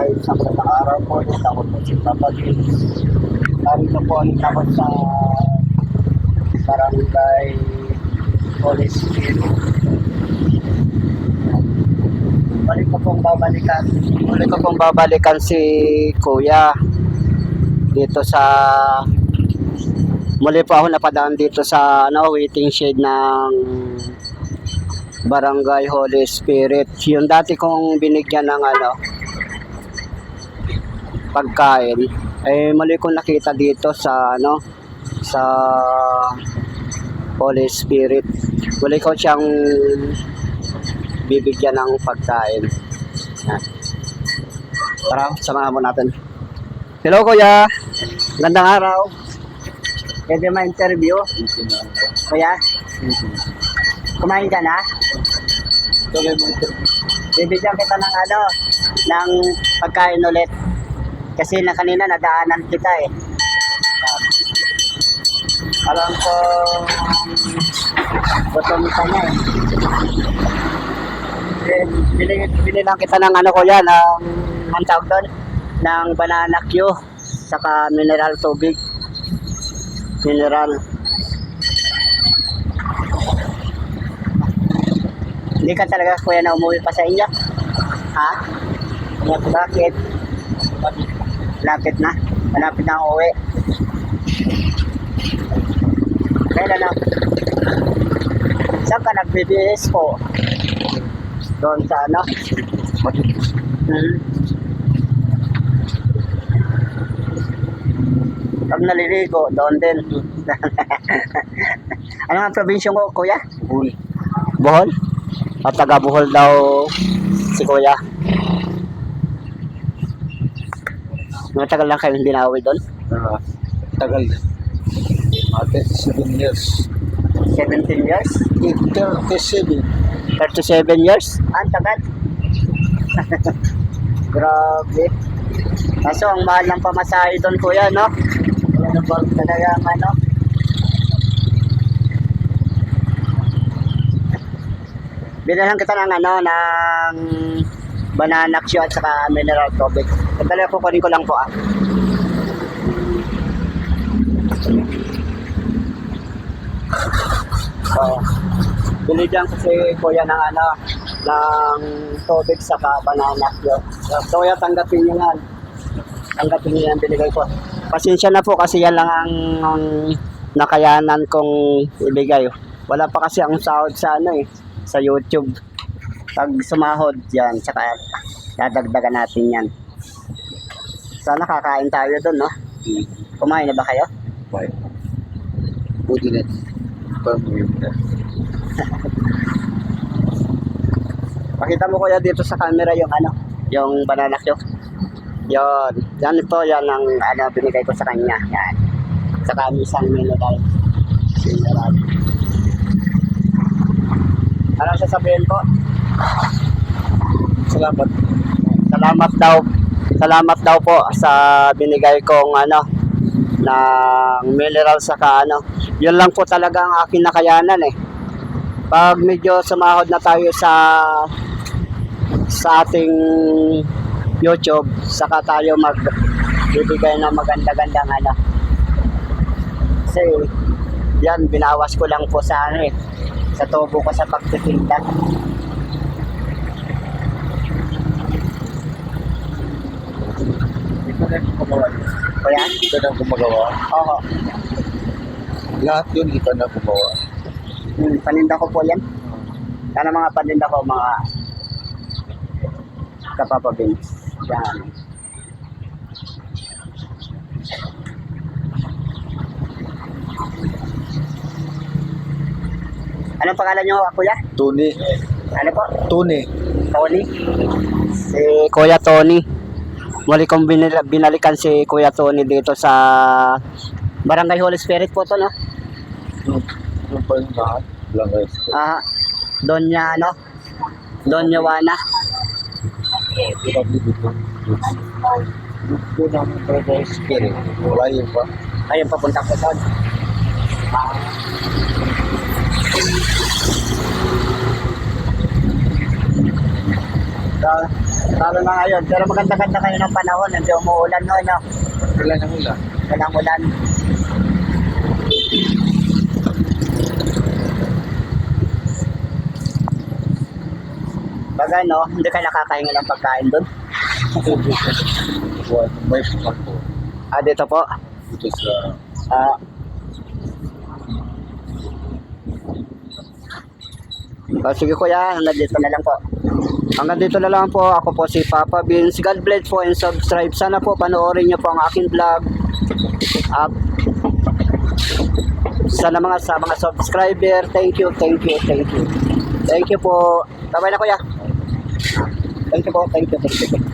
Dahil sa mga araw po, ulit ako po si Papa James. Narito po ulit ako sa barangay Holy Spirit. Balik ko pong babalikan. Balik ko pong babalikan si Kuya dito sa muli po ako napadaan dito sa ano, waiting shed ng Barangay Holy Spirit. Yung dati kong binigyan ng ano pagkain eh muli kong nakita dito sa ano sa Holy Spirit. Muli ko siyang bibigyan ng pagkain. Yan. Tara, samahan mo natin. Hello Kuya. Gandang araw. Pwede ma-interview? Kuya? Kumain ka na? Bibigyan kita ng ano, ng pagkain ulit. Kasi na kanina nadaanan kita eh. Alam ko, gutom ka na eh. Eh, Bili, bili lang kita ng ano ko yan, ng, ang tawag doon, ng banana Q, saka mineral tubig. Mineral. Hindi ka talaga kuya na umuwi pa sa inyo? Ha? Bakit? Lapit na. Malapit na ang uwi. Kailan na? Saan ka nag-BBS po? Doon sa ano? Hmm. Pag naliligo, doon din. ano nga probinsya mo, kuya? Bull. Bohol? At taga Bohol daw si kuya. Matagal lang kayo hindi nauwi doon? Ah, tagal na. Ate, 7 years. 17 years? 37. 37 years? Ah, ang tagal. Grabe. Kaso ang mahal ng pamasahe doon kuya, no? Wala na ba talaga ang ano? Binahan kita ng ano, ng banana Q at saka mineral tubig. Sandali po, kunin ko lang po ah. So, binigyan ko si Kuya ng ano, ng tubig sa banana Q. So, Kuya, tanggapin niyo yan. Tanggapin niyo yan, binigay ko. Pasensya na po kasi yan lang ang, ang nakayanan kong ibigay. Wala pa kasi ang sahod sa ano eh, sa YouTube. Pag sumahod yan, tsaka dadagdagan natin yan. Sana kakain tayo doon, no? Kumain na ba kayo? Why? Pwede na. Pakita mo kuya dito sa camera yung ano, yung banana cue. Yon, yan ito, yan ang ano, binigay ko sa kanya. Yan. Saka isang mineral. Mineral. Ano sasabihin po? Salamat. Salamat daw. Salamat daw po sa binigay kong ano ng mineral saka ano. Yun lang po talaga ang aking nakayanan eh. Pag medyo sumahod na tayo sa sa ating YouTube, saka tayo mag bibigay ng maganda-gandang ano. Kasi yan, binawas ko lang po sa ano eh, sa tubo ko sa pagtitinda. Ito na yung gumawa. Kaya, Ito na gumagawa. oo, Lahat yun, ito na gumawa. Hmm, paninda ko po yan. Sana mga paninda ko, mga kapapabins. Yan. Anong pangalan nyo, kuya? Tuni. Ano po? Tuni. Tony? Si Kuya Tony. Muli kong binil- binalikan si Kuya Tony dito sa Barangay Holy Spirit po to, no? Ano pa yung lahat? Langay. Ah, Donya, ano? Donya Wana. Grabe dito. Ito na ang trabaho spirit. Wala yun pa. Ayun, papunta ko doon. So, lalo na ngayon. Pero maganda-ganda kayo ng panahon. Hindi umuulan no, no? Wala nang ulan. Walang ulan. Bagay no, hindi kayo nakakahinga ng pagkain doon. May pagko. Ah, dito po. Dito sa Ah. Oh, sige kuya, hanggang dito na lang po. Hanggang dito na lang po. Ako po si Papa Vince. God bless po and subscribe. Sana po panoorin niyo po ang aking vlog. At sana mga sa mga subscriber. Thank you, thank you, thank you. Thank you po. Bye-bye na kuya. Thank you po, thank you, thank you.